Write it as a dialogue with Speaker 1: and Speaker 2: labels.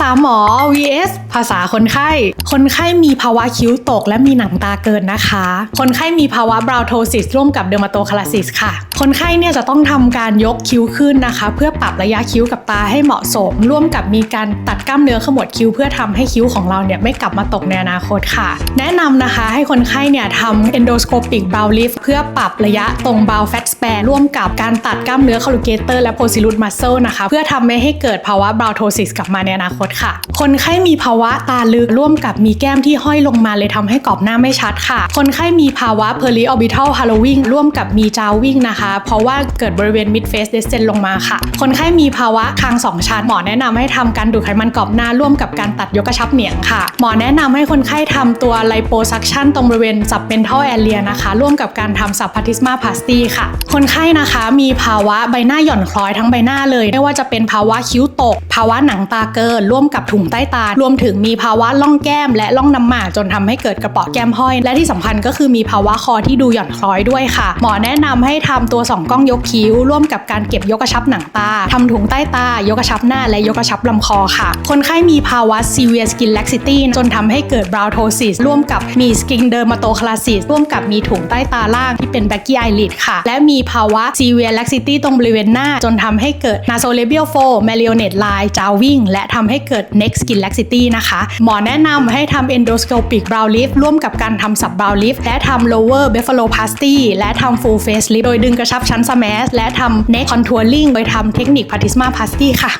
Speaker 1: ษาหมอ vs ภาษาคนไข้ คนไข้มีภาวะคิ้วตกและมีหนังตาเกินนะคะ คนไข้มีภาวะบราวโทซิสร่วมกับเดอร์มาโตคลาซิสค่ะ คนไข้เนี่ยจะต้องทำการยกคิ้วขึ้นนะคะ เพื่อปรับระยะคิ้วกับตาให้เหมาะสม ร่วมกับมีการตัดกล้ามเนื้อขมวดคิ้วเพื่อทำให้คิ้วของเราเนี่ยไม่กลับมาตกในอนาคตค่ะ แนะนำนะคะให้คนไข้เนี่ยทำ endoscopic brow lift เพื่อปรับระยะตรง brow fat span ร่วมกับการตัดกล้ามเนื้อ colligator และ procedural muscle นะคะ เพื่อทำไม่ให้เกิดภาวะ brow ptosis กลับมาในอนาคตค่ะ คนไข้มีภาวะตาลึกร่วมกับมีแก้มที่ห้อยลงมาเลยทำให้กรอบหน้าไม่ชัดค่ะ คนไข้มีภาวะ periorbital hallowing ร่วมกับมี jowling นะคะ เพราะว่าเกิดบริเวณ mid face descent ลงมาค่ะ คนไข้มีภาวะคางสองชั้นหมอแนะนำให้ทำการดูดไขมันกรอบหน้าร่วมกับการตัดยกกระชับเหนียงค่ะ หมอแนะนำให้คนไข้ทำตัว liposuction ตรงบริเวณ submental area นะคะ ร่วมกับการทำ subplasma plasty ค่ะ คนไข้นะคะมีภาวะใบหน้าหย่อนคล้อยทั้งใบหน้าเลย ไม่ว่าจะเป็นภาวะคิ้วตก ภาวะหนังตาเกินร่วมกับถุงใต้ตารวมถึงมีภาวะล่องแก้มและล่องน้ำหมากจนทำให้เกิดกระเป๋อแก้มห้อย และที่สำคัญก็คือมีภาวะคอที่ดูหย่อนคล้อยด้วยค่ะ หมอแนะนำให้ทำตัวสองกล้องยกคิ้ว ร่วมกับการเก็บยกกระชับหนังตาทำถุงใต้ตา ยกกระชับหน้าและยกกระชับลำคอค่ะ คนไข้มีภาวะ severe skin laxity จนทำให้เกิด brow ptosis ร่วมกับมี skin dermatoclasis ร่วมกับมีถุงใต้ตาล่างที่เป็น baggy eyelid ค่ะ และมีภาวะ severe laxity ตรงบริเวณหน้า จนทำให้เกิด nasolabial fold marionette line jowling และทำให้เกิด next skin laxity นะคะ หมอแนะนำให้ทำ endoscopic brow lift ร่วมกับการทำ sub brow lift และทำ lower blepharoplasty และทำ full face lift โดยดึงกระชับชั้น smash และทำ neck contouring โดยทำเทคนิค Patisma plasty ค่ะ